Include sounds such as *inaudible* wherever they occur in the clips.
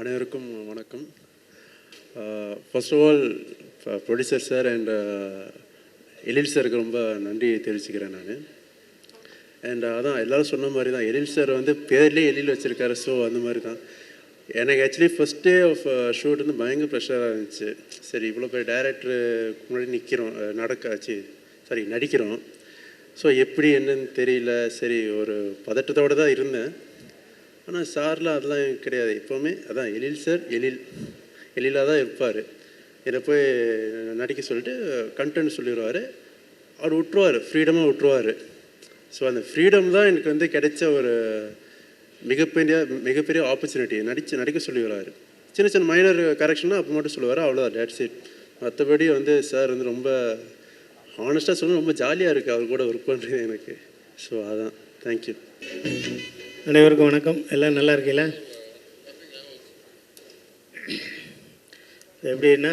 அனைவருக்கும் வணக்கம். First of all producer sir and Ezhil சாருக்கு ரொம்ப நன்றி தெரிவிச்சுக்கிறேன் நான். அண்ட் அதான் எல்லோரும் சொன்ன மாதிரி தான் எழில் சார் வந்து பேர்லேயே எழில் வச்சுருக்காரு ஸோ அந்த மாதிரி தான் எனக்கு actually first day of shoot வந்து பயங்கர ப்ரெஷராக இருந்துச்சு. சரி இவ்வளோ பெரிய டேரக்டரு முன்னாடி நிற்கிறோம் நடக்காச்சு சாரி நடிக்கிறோம். ஸோ எப்படி என்னன்னு தெரியல சரி ஒரு பதட்டத்தோடு தான் இருந்தேன். ஆனால் சார்லாம் அதெல்லாம் கிடையாது. எப்போவுமே அதான் எழில் சார் எழில். எழிலாக தான் இருப்பார். என்னை போய் நடிக்க சொல்லிட்டு கண்டென்ட் சொல்லிடுவார் அவர் விட்டுருவார் ஃப்ரீடமாக விட்டுருவார். ஸோ அந்த ஃப்ரீடம் தான் எனக்கு வந்து கிடைச்ச ஒரு மிகப்பெரிய மிகப்பெரிய ஆப்பர்ச்சுனிட்டி நடிச்சு நடிக்க சொல்லிடுறாரு சின்ன சின்ன மைனர் கரெக்ஷனாக அப்போ மட்டும் சொல்லுவார். அவ்வளோதான் டேட்ஸ் இட் மற்றபடி வந்து சார் வந்து ரொம்ப ஹானஸ்ட்டாக சொல்லணும். ரொம்ப ஜாலியாக இருக்குது அவர் கூட ஒர்க் பண்ணுறது எனக்கு. ஸோ அதான். தேங்க்யூ அனைவருக்கும் வணக்கம். எல்லாம் நல்லா இருக்கீங்களா? எப்படின்னா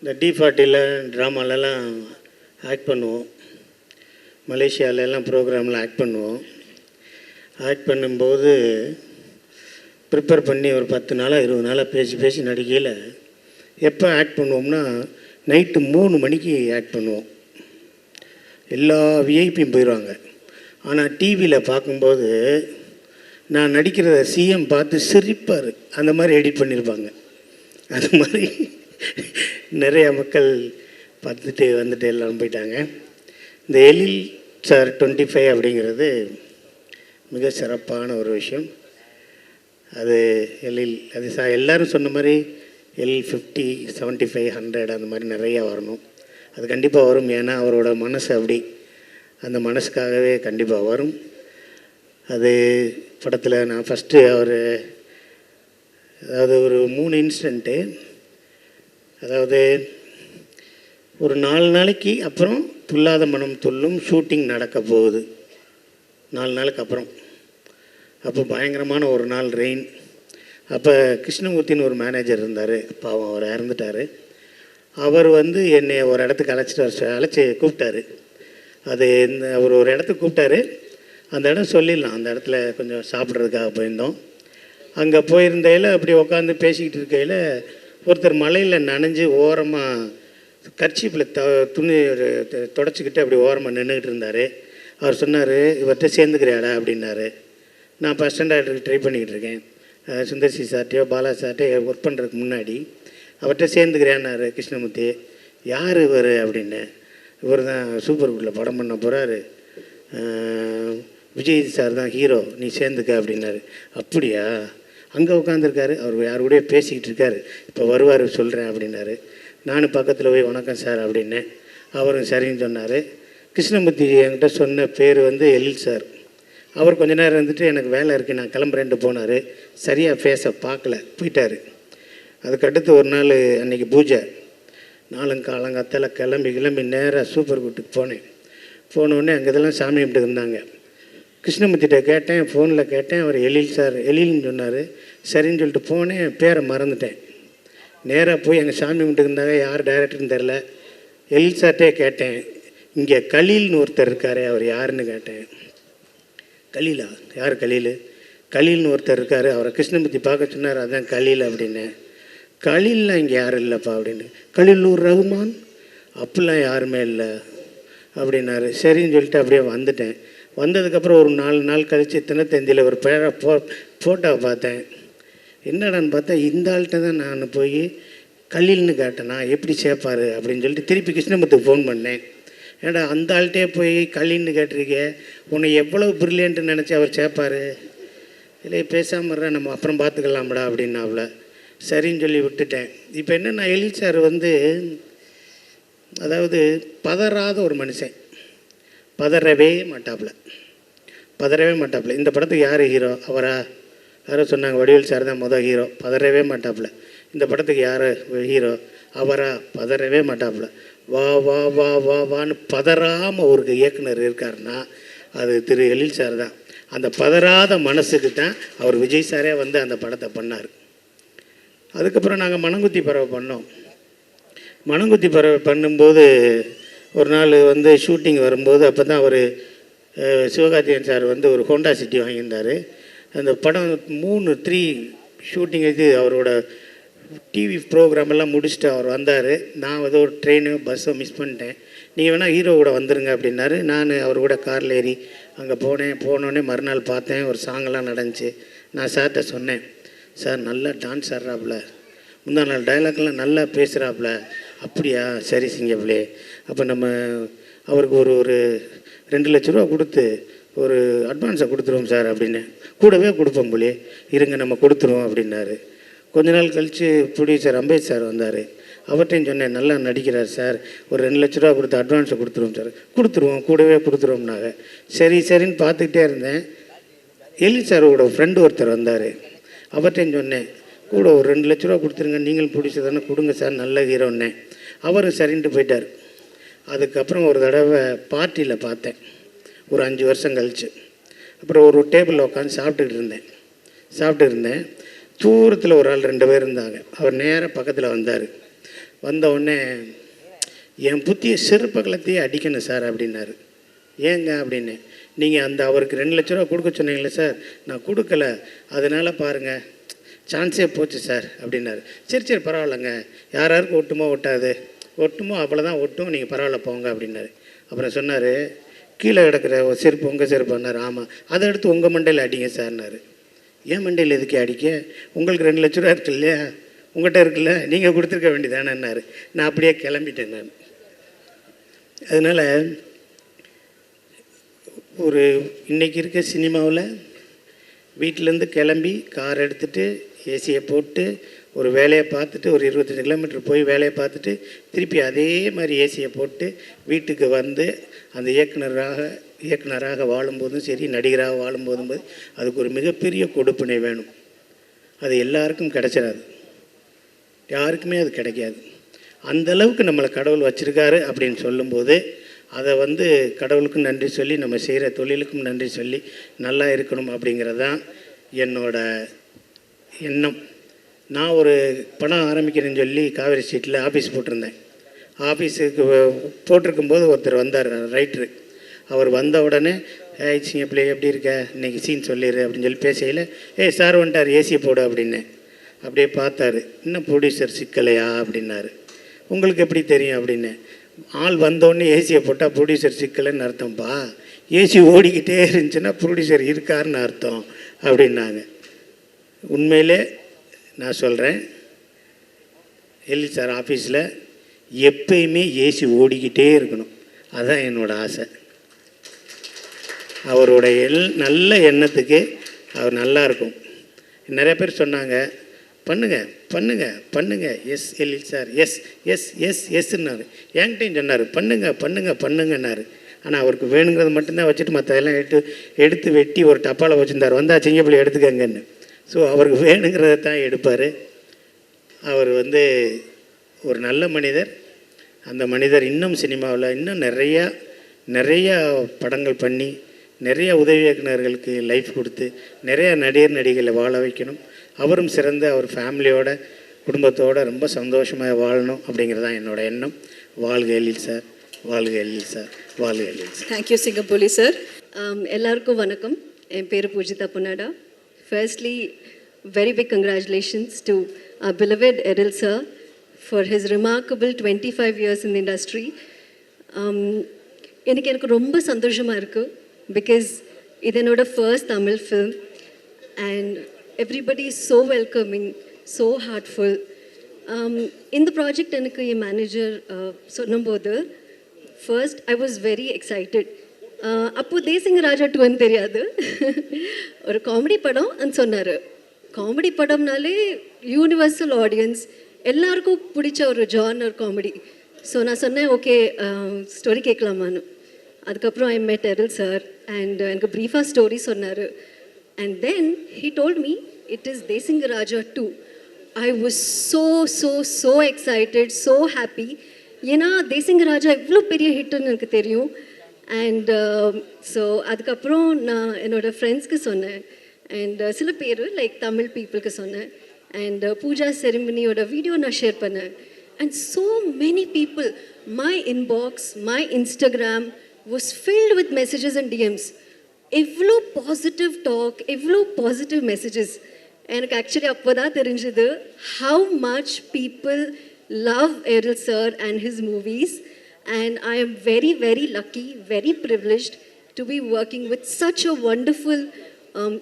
இந்த டி ஃபார்ட்டியில் ட்ராமாலெல்லாம் ஆக்ட் பண்ணுவோம். மலேசியாவிலலாம் ப்ரோக்ராமில் ஆக்ட் பண்ணுவோம். ஆக்ட் பண்ணும்போது ப்ரிப்பேர் பண்ணி ஒரு பத்து நாளாக இருபது நாளாக பேசி பேசி நடிக்கையில் எப்போ ஆக்ட் பண்ணுவோம்னா நைட்டு மூணு மணிக்கு ஆக்ட் பண்ணுவோம். எல்லா விஐபியும் போயிடுவாங்க ஆனால் டிவியில் பார்க்கும்போது நான் நடிக்கிறத சிஎம் பார்த்து சிரிப்பார். அந்த மாதிரி எடிட் பண்ணியிருப்பாங்க அது மாதிரி நிறைய மக்கள் பார்த்துட்டு வந்துட்டு எல்லாரும் போயிட்டாங்க. இந்த எழில் சார் டுவெண்ட்டி ஃபைவ் அப்படிங்கிறது மிக சிறப்பான ஒரு விஷயம். அது எழில் அது சா எல்லோரும் சொன்ன மாதிரி L fifty seventy five hundred அந்த மாதிரி நிறையா வரணும். அது கண்டிப்பாக வரும். ஏன்னா அவரோட மனசு அப்படி அந்த மனசுக்காகவே கண்டிப்பாக வரும். அது படத்தில் நான் ஃபஸ்ட்டு அவர் அதாவது ஒரு மூணு இன்சிடெண்ட்டு அதாவது ஒரு நாலு நாளைக்கு அப்புறம் துல்லாத மனம் துள்ளும் ஷூட்டிங் நடக்க போகுது. நாலு நாளுக்கு அப்புறம். அப்போ பயங்கரமான ஒரு நாள் ரெயின் அப்போ கிருஷ்ணமூர்த்தின்னு ஒரு மேனேஜர் இருந்தார். பாவம் அவர் இறந்துட்டார். அவர் வந்து என்னை ஒரு இடத்துக்கு அழைச்சிட்டு வர அழைச்சி கூப்பிட்டாரு. அது இந்த அவர் ஒரு இடத்துக்கு கூப்பிட்டாரு. அந்த இடம் சொல்லிடலாம். அந்த இடத்துல கொஞ்சம் சாப்பிட்றதுக்காக போயிருந்தோம். அங்கே போயிருந்தையில் அப்படி உட்காந்து பேசிக்கிட்டு இருக்கையில் ஒருத்தர் மலையில் நனைஞ்சு ஓரமாக கர்ச்சிப்பில் த துணி தொடச்சிக்கிட்டு அப்படி ஓரமாக நின்றுக்கிட்டு இருந்தார். அவர் சொன்னார் இவர்கிட்ட சேர்ந்துக்கிறியாடா? அப்படின்னாரு. நான் ஃபஸ்ட் ஸ்டாண்டர்டுக்கு ட்ரை பண்ணிக்கிட்டு இருக்கேன். சுந்தர்சி சார்ட்டையோ பாலா சார்ட்டையோ ஒர்க் பண்ணுறதுக்கு முன்னாடி அவர்கிட்ட சேர்ந்துக்கிறேன்னாரு கிருஷ்ணமூர்த்தி. யார் இவர்? அப்படின்னு. இவர் தான் சூப்பர் குட்டில் படம் பண்ண போகிறாரு விஜய் சார் தான் ஹீரோ. நீ சேர்ந்துக்க அப்படின்னாரு. அப்படியா? அங்கே உட்காந்துருக்காரு அவர் யார் பேசிக்கிட்டு இருக்காரு. இப்போ வருவார் சொல்கிறேன் அப்படின்னாரு. நானும் பக்கத்தில் போய் வணக்கம் சார் அப்படின்னேன் அவரும் சரின்னு சொன்னார். கிருஷ்ணமூர்த்தி என்கிட்ட சொன்ன பேர் வந்து எல் சார். அவர் கொஞ்ச நேரம் இருந்துட்டு எனக்கு வேலை இருக்குது நான் கிளம்புறேன்ட்டு போனார். சரியாக ஃபேஸை பார்க்கல. போயிட்டார். அதுக்கடுத்து ஒரு நாள் அன்றைக்கி பூஜை. நாளும் கிளம்பி கிளம்பி நேராக சூப்பர் கூட்டுக்கு போனேன். போனோடனே அங்கே இதெல்லாம் சாமி கும்பிட்டு இருந்தாங்க. கிருஷ்ணமூர்த்திகிட்ட கேட்டேன் ஃபோனில் கேட்டேன் அவர் எழில் சார் எழில்னு சொன்னார். சரின்னு சொல்லிட்டு போனேன் பேரை மறந்துட்டேன். நேராக போய் எங்கள் சாமி கும்பிட்டு இருந்தாங்க யார் டைரக்டர்னு தெரில எழில் சார்ட்டே கேட்டேன் இங்கே கலீல்னு ஒருத்தர் இருக்கார் அவர் யாருன்னு கேட்டேன். கலீலா? யார் கலீல்? கலீல்னு ஒருத்தர் இருக்கார் அவரை கிருஷ்ணமூர்த்தி பார்க்க சொன்னார் அதான் கலீல் அப்படின்னு. கலீல்லாம் இங்கே யாரும் இல்லைப்பா அப்படின்னு. கலீலூர் ரகுமான்? அப்படிலாம் யாருமே இல்லை. அப்படின்னாரு. சரின்னு சொல்லிட்டு அப்படியே வந்துட்டேன். வந்ததுக்கப்புறம் ஒரு நாலு நாள் கழித்து தினத்தந்தியில் ஒரு பேரை போ ஃபோட்டோவை பார்த்தேன். என்னடான்னு பார்த்தா இந்த ஆள்கிட்ட தான் நான் போய் கல்லில்னு கேட்டேனா எப்படி சேர்ப்பார் அப்படின்னு சொல்லிட்டு திருப்பி கிருஷ்ணமூர்த்திக்கு ஃபோன் பண்ணேன். ஏடா அந்த ஆள்கிட்டே போய் கல்லின்னு கேட்டிருக்கே உன்னை எவ்வளோ பிரில்லியன்ட்டு நினச்சி அவர் சேர்ப்பார்? இல்லை பேசாமல் நம்ம அப்புறம் பார்த்துக்கலாம்டா அப்படின்னாப்புல சரின்னு சொல்லி விட்டுட்டேன். இப்போ என்னென்னா எழில் சார் வந்து அதாவது பதறாத ஒரு மனுஷன். பதறவே மாட்டாப்புல. பதறவே மாட்டாப்புல. இந்த படத்துக்கு யார் ஹீரோ அவரா? யாரோ சொன்னாங்க வடிவேல் சார் தான் மொதல் ஹீரோ பதறவே மாட்டாப்புல. இந்த படத்துக்கு யார் ஹீரோ அவரா? பதறவே மாட்டாப்புல. வா வா வா வா வான்னு பதறாமல் ஒரு இயக்குனர் இருக்காருன்னா அது திரு எழில் சார் தான். அந்த பதறாத மனசுக்கு தான் அவர் விஜய் சாரே வந்து அந்த படத்தை பண்ணார். அதுக்கப்புறம் நாங்கள் மணங்குத்தி பறவை பண்ணோம். மணங்குத்தி பறவை பண்ணும்போது ஒரு நாள் வந்து ஷூட்டிங் வரும்போது அப்போ தான் அவர் சிவகார்த்திகேயன் சார் வந்து ஒரு ஹோண்டா சிட்டி வாங்கியிருந்தார். அந்த படம் மூணு த்ரீ ஷூட்டிங் இது அவரோட டிவி ப்ரோக்ராம் எல்லாம் முடிச்சுட்டு அவர் வந்தார். நான் ஏதோ ஒரு ட்ரெயினு பஸ்ஸோ மிஸ் பண்ணிட்டேன். நீங்கள் வேணால் ஹீரோ கூட வந்துருங்க அப்படின்னாரு. நான் அவர் கூட காரில் ஏறி அங்கே போனேன். போனோடனே மறுநாள் பார்த்தேன். ஒரு சாங்கெல்லாம் நடந்துச்சு. நான் சார்கிட்ட சொன்னேன். சார் நல்லா டான்ஸ் ஆடுறாப்புல. முந்தா நாள் டைலாக்லாம் நல்லா பேசுகிறாப்புல அப்படியா? சரி சிங்கப்பிளே அப்போ நம்ம அவருக்கு ஒரு ஒரு ரெண்டு லட்ச ரூபா கொடுத்து ஒரு அட்வான்ஸை கொடுத்துருவோம் சார் அப்படின்னு. கூடவே கொடுப்போம் போலே இருங்க நம்ம கொடுத்துருவோம் அப்படின்னாரு. கொஞ்ச நாள் கழித்து ப்ரொடியூசர் அம்பேத் சார் வந்தார். அவர்கிட்டையும் சொன்னேன் நல்லா நடிக்கிறார் சார். ஒரு ரெண்டு லட்ச ரூபா கொடுத்து அட்வான்ஸை கொடுத்துருவோம் சார். கொடுத்துருவோம் கூடவே கொடுத்துருவோம்னாங்க. சரி சரின்னு பார்த்துக்கிட்டே இருந்தேன். எலி சாரோட ஃப்ரெண்டு ஒருத்தர் வந்தார். அவர்கிட்டையும் சொன்னேன் கூட ஒரு ரெண்டு லட்ச ரூபா கொடுத்துருங்க நீங்களும் பிடிச்சி தானே கொடுங்க சார் நல்ல ஹீரோன்னே அவரும் சரின்ட்டு போயிட்டார். அதுக்கப்புறம் ஒரு தடவை பார்ட்டியில் பார்த்தேன். ஒரு அஞ்சு வருஷம் கழிச்சு. அப்புறம் ஒரு டேபிளில் உட்காந்து சாப்பிட்டுக்கிட்டு இருந்தேன். சாப்பிட்டு இருந்தேன். தூரத்தில் ஒரு ஆள் ரெண்டு பேர் இருந்தாங்க. அவர் நேராக பக்கத்தில் வந்தார். வந்த உடனே என் புத்திய செருப்ப கலத்தையே அடிக்கணும் சார் அப்படின்னாரு. ஏங்க? அப்படின்னு நீங்கள் அந்த அவருக்கு ரெண்டு லட்ச ரூபா கொடுக்க சொன்னீங்களே சார். நான் கொடுக்கல. அதனால் பாருங்கள் சான்ஸே போச்சு சார் அப்படின்னாரு. சரி சரி பரவாயில்லைங்க. யார் யாருக்கு ஒட்டுமோ ஒட்டாது. ஒட்டுமோ அவ்வளோதான் ஒட்டும் நீங்கள் பரவாயில்ல போங்க அப்படின்னாரு. அப்புறம் சொன்னார் கீழே கிடக்கிற ஒரு செருப்பு உங்கள் செருப்புன்னார் ஆமாம் அதை எடுத்து உங்கள் மண்டையில் அடிங்க சார்னாரு ஏன் மண்டையில் எதுக்கு அடிக்க? உங்களுக்கு ரெண்டு லட்ச ரூபா இருக்கு இல்லையா? உங்கள்கிட்ட இருக்குல்ல. நீங்கள் கொடுத்துருக்க வேண்டியதானேன்னாரு நான் அப்படியே கிளம்பிட்டேன் நான். அதனால் ஒரு இன்னைக்கு இருக்க சினிமாவில் வீட்டிலேருந்து கிளம்பி கார் எடுத்துகிட்டு ஏசியை போட்டு ஒரு வேலையை பார்த்துட்டு ஒரு இருபத்தஞ்சி கிலோமீட்டர் போய் வேலையை பார்த்துட்டு திருப்பி அதே மாதிரி ஏசியை போட்டு வீட்டுக்கு வந்து அந்த இயக்குனராக இயக்குனராக வாழும்போதும் சரி நடிகராக வாழும்போதும் போது அதுக்கு ஒரு மிகப்பெரிய கொடுப்பினை வேணும். அது எல்லாருக்கும் கிடைச்சிடாது யாருக்குமே அது கிடைக்காது. அந்தளவுக்கு நம்மளை கடவுள் வச்சுருக்காரு அப்படின்னு சொல்லும்போது அதை வந்து கடவுளுக்கும் நன்றி சொல்லி நம்ம செய்கிற தொழிலுக்கும் நன்றி சொல்லி நல்லா இருக்கணும் அப்படிங்கிறது தான் என்னோட எண்ணம். நான் ஒரு பணம் ஆரம்பிக்கிறேன்னு சொல்லி காவேரி ஸ்ட்ரீட்டில் ஆஃபீஸ் போட்டிருந்தேன். ஆஃபீஸுக்கு போட்டிருக்கும்போது ஒருத்தர் வந்தார் ரைட்ரு அவர் வந்த உடனே ஏய் சிங்க பிள்ளை எப்படி இருக்க? இன்னைக்கு சீன் சொல்லிடு அப்படின்னு சொல்லி பேசையில் ஏய் சார் வந்துட்டார் ஏசியை போடு அப்படின்னு. அப்படியே பார்த்தாரு இன்னும் ப்ரொடியூசர் சிக்கலையா? அப்படின்னாரு. உங்களுக்கு எப்படி தெரியும்? அப்படின்னு. ஆள் வந்தோடனே ஏசியை போட்டால் ப்ரொடியூசர் சிக்கலைன்னு அர்த்தம்ப்பா ஏசி ஓடிக்கிட்டே இருந்துச்சுன்னா ப்ரொடியூசர் இருக்காருன்னு அர்த்தம் அப்படின்னாங்க. உண்மையிலே நான் சொல்கிறேன் எல்இ சார் ஆஃபீஸில் எப்பயுமே ஏசி ஓடிக்கிட்டே இருக்கணும். அதுதான் என்னோடய ஆசை. அவரோட எல் நல்ல எண்ணத்துக்கு அவர் நல்லா இருக்கும். நிறைய பேர் சொன்னாங்க பண்ணுங்க பண்ணுங்க பண்ணுங்க. எஸ் எல்இ சார் எஸ் எஸ் எஸ் எஸ்ன்னாரு என்கிட்டையும் சொன்னார் பண்ணுங்க பண்ணுங்க பண்ணுங்கன்னாரு. ஆனால் அவருக்கு வேணுங்கிறது மட்டும்தான் வச்சுட்டு மற்றதெல்லாம் எடுத்து எடுத்து வெட்டி ஒரு டப்பாவில் வச்சுருந்தார். வந்தால் சிங்கப்பிள்ளை எடுத்துக்கங்கன்னு. ஸோ அவருக்கு *laughs* வேணுங்கிறத தான் எடுப்பார். அவர் வந்து ஒரு நல்ல மனிதர். அந்த மனிதர் இன்னும் சினிமாவில் இன்னும் நிறையா நிறையா படங்கள் பண்ணி நிறைய உதவி இயக்குநர்களுக்கு லைஃப் கொடுத்து நிறையா நடிகர் நடிகளை வாழ வைக்கணும். அவரும் சிறந்த அவர் ஃபேமிலியோட குடும்பத்தோட ரொம்ப சந்தோஷமாக வாழணும் அப்படிங்கிறது தான் என்னோட எண்ணம். வாழ்க எழில் சார் வாழ்க எழில் சார் வாழ்க Ezhil sir. Thank you Singampuli sir. Um, எல்லாருக்கும் வணக்கம். என் பேர் Poojitha Ponnada. Firstly very big congratulations to beloved Ezhil sir for his remarkable twenty five years in industry எனக்கு எனக்கு ரொம்ப சந்தோஷமாக இருக்குது பிகாஸ் இது என்னோட first Tamil film and everybody so welcoming so heartful இந்த ப்ராஜெக்ட் எனக்கு என் manager uh, சொன்னும்போது first I was very excited uh, அப்போது தேசிங்க ராஜா டூன்னு தெரியாது. *laughs* ஒரு காமெடி படம் சொன்னார். காமெடி படம்னாலே யூனிவர்சல் ஆடியன்ஸ் எல்லாருக்கும் பிடிச்ச ஒரு ஜார்னர் காமெடி ஸோ நான் சொன்னேன் ஓகே ஸ்டோரி um, கேட்கலாமான்னு. அதுக்கப்புறம் I met Ezhil sir and எனக்கு ப்ரீஃபாக ஸ்டோரி சொன்னார். And then he told me it is Desingu Raja two was so, so, so excited, so happy. ஏன்னா தேசிங்க ராஜா இவ்வளோ பெரிய ஹிட்டுன்னு எனக்கு தெரியும். அண்ட் ஸோ um, அதுக்கப்புறம் நான் என்னோடய ஃப்ரெண்ட்ஸ்க்கு சொன்னேன். அண்ட் uh, சில பேர் லைக் தமிழ் பீப்புளுக்கு சொன்னேன். அண்ட் uh, பூஜா செரிமனியோட வீடியோ நான் ஷேர் பண்ணேன். And so many people my inbox my Instagram was filled with messages and DMs எவ்வளோ பாசிட்டிவ் டாக் எவ்வளோ பாசிட்டிவ் மெசேஜஸ் எனக்கு ஆக்சுவலி அப்போ தான் தெரிஞ்சுது how much people love Ezhil sir and his movies and I am very very lucky very privileged to be working with such a wonderful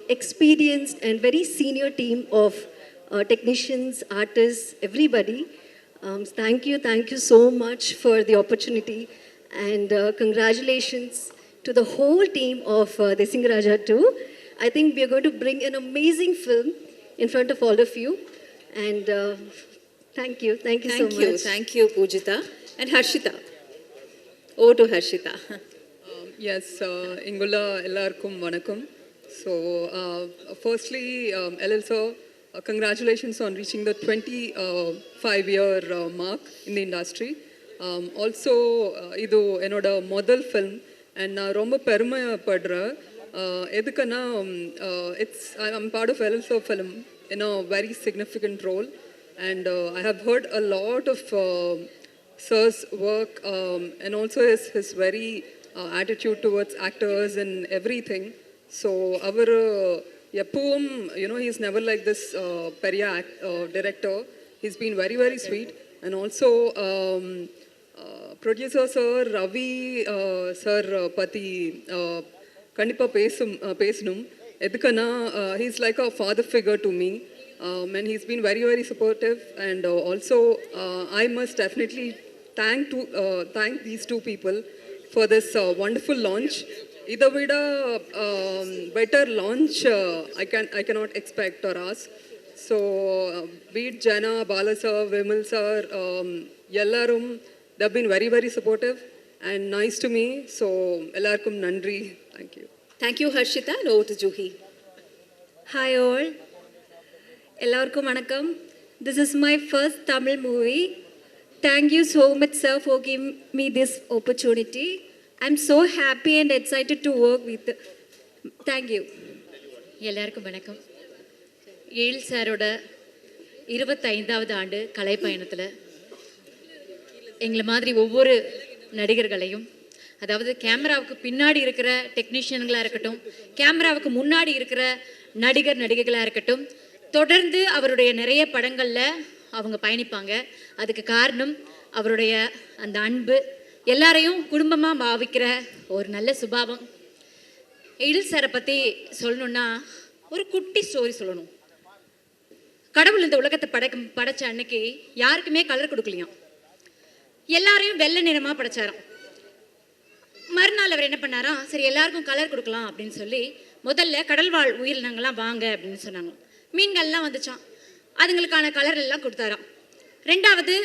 experienced and very senior team of uh, technicians, artists, everybody. Um, thank you, thank you so much for the opportunity, and uh, congratulations to the whole team of uh, the Singh 2. I think we are going to bring an amazing film in front of all of you. And uh, thank you. Thank you thank so you, much. Thank you, Pujita. And Harshita. Over to Harshita. *laughs* um, yes, uh, Ingula Ellarkum Vanakum. So, uh, firstly, um, LLSO, uh, congratulations on reaching the 25-year uh, mark in the industry. Um, also, uh, ಇದು ಏನೋಡ model film. And நான் ரொம்ப பெருமைப்படுறேன் Uh, எதுக்குன்னா it's I am part of Ezhil sir film in a very significant role and I have heard a lot of sir's work um, and also his, his very uh, attitude towards actors and everything. So our uh, poem, you know, he's never like this uh, Peria act, uh, director. He's been very, very sweet. And also, um, uh, producer sir, Ravi uh, sir, uh, Pati, uh, கண்டிப்பாக பேசும் uh, பேசணும் எதுக்குன்னா he's like a father figure to me um, and he's been very very supportive and uh, also uh, i must definitely thank to uh, thank these two people for this uh, wonderful launch இதை விட better launch I can I cannot expect or ask so beat Jana Bala sir Vimal sir um, எல்லாரும் they've been very very supportive and nice to me so எல்லாருக்கும் நன்றி thank you Thank you, Harshita. And over to Juhi. Hi all. எல்லாருக்கும் வணக்கம் this is my first Tamil movie thank you so much sir for give me this opportunity I am so happy and excited to work with thank you எல்லாருக்கும் வணக்கம் ஏழு சாரோட இருபத்தைந்தாவது ஆண்டு கலை பயணத்தில் எங்களை மாதிரி ஒவ்வொரு நடிகர்களையும் அதாவது கேமராவுக்கு பின்னாடி இருக்கிற டெக்னீஷியன்களாக இருக்கட்டும் கேமராவுக்கு முன்னாடி இருக்கிற நடிகர் நடிகைகளாக இருக்கட்டும் தொடர்ந்து அவருடைய நிறைய படங்களில் அவங்க பயணிப்பாங்க. அதுக்கு காரணம் அவருடைய அந்த அன்பு எல்லாரையும் குடும்பமாக பாவிக்கிற ஒரு நல்ல சுபாவம். எழில் சாரை பற்றி சொல்லணும்னா ஒரு குட்டி ஸ்டோரி சொல்லணும். கடவுள் இந்த உலகத்தை படைக்கும் படைச்ச அன்னைக்கு யாருக்குமே கலர் கொடுக்கலையாம். எல்லாரையும் வெள்ளை நிறமாக படைச்சாராம். மறுநாள் அவர் என்ன பண்ணாராம்? சரி எல்லாருக்கும் கலர் கொடுக்கலாம் அப்படின்னு சொல்லி முதல்ல கடல்வாழ் உயிரினங்கள்லாம் வாங்க அப்படின்னு சொன்னாங்க. மீன்கள்லாம் வந்துச்சான் அதுங்களுக்கான கலர் எல்லாம் கொடுத்தாராம். ரெண்டாவது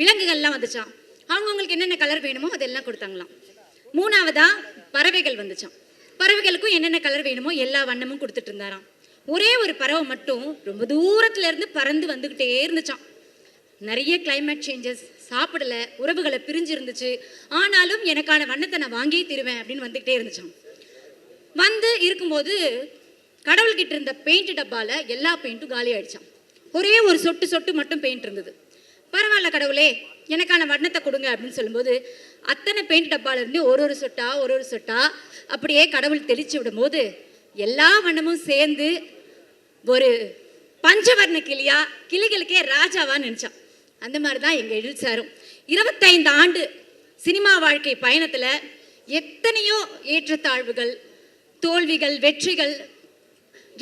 விலங்குகள்லாம் வந்துச்சான் அவங்கவுங்களுக்கு என்னென்ன கலர் வேணுமோ அதெல்லாம் கொடுத்தாங்களாம். மூணாவதா பறவைகள் வந்துச்சான் பறவைகளுக்கும் என்னென்ன கலர் வேணுமோ எல்லா வண்ணமும் கொடுத்துட்டு இருந்தாராம். ஒரே ஒரு பறவை மட்டும் ரொம்ப தூரத்துல இருந்து பறந்து வந்துக்கிட்டே இருந்துச்சான் நிறைய கிளைமேட் சேஞ்சஸ் சாப்பிடல உறவுகளை பிரிஞ்சு இருந்துச்சு ஆனாலும் எனக்கான வண்ணத்தை நான் வாங்கியே தருவேன் அப்படின்னு வந்துக்கிட்டே இருந்துச்சான் வந்து இருக்கும்போது கடவுள்கிட்ட இருந்த பெயிண்ட் டப்பால எல்லா பெயிண்ட்டும் காலி ஆயிடுச்சான் ஒரே ஒரு சொட்டு சொட்டு மட்டும் பெயிண்ட் இருந்தது. பரவாயில்ல கடவுளே எனக்கான வண்ணத்தை கொடுங்க அப்படின்னு சொல்லும்போது அத்தனை பெயிண்ட் டப்பால இருந்து ஒரு ஒரு சொட்டா ஒரு ஒரு சொட்டா அப்படியே கடவுள் தெளிச்சு விடும்போது எல்லா வண்ணமும் சேர்ந்து ஒரு பஞ்சவர்ண கிளியா கிளிகளுக்கே ராஜாவான்னு நினைச்சான் அந்த மாதிரி தான் எங்கள் எழில் சாரும். இருபத்தைந்து ஆண்டு சினிமா வாழ்க்கை பயணத்தில் எத்தனையோ ஏற்றத்தாழ்வுகள் தோல்விகள் வெற்றிகள்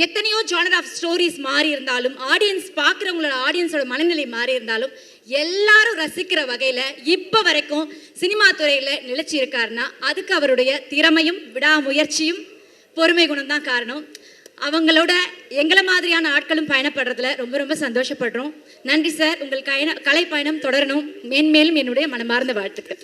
எத்தனையோ ஜானர் ஆஃப் ஸ்டோரிஸ் மாறி இருந்தாலும் ஆடியன்ஸ் பார்க்குறவங்களோட ஆடியன்ஸோட மனநிலை மாறி இருந்தாலும் எல்லாரும் ரசிக்கிற வகையில் இப்போ வரைக்கும் சினிமா துறையில் நிலைச்சி இருக்காருன்னா அதுக்கு அவருடைய திறமையும் விடாமுயற்சியும் பொறுமை குணம் தான் காரணம். அவங்களோட எங்களை மாதிரியான ஆட்களும் பயணப்படுறதுல ரொம்ப ரொம்ப சந்தோஷப்படுறோம். நன்றி சார். உங்கள் கலை பயணம் தொடரணும். மேன்மேலும் என்னுடைய மனமார்ந்த வாழ்த்துக்கள்.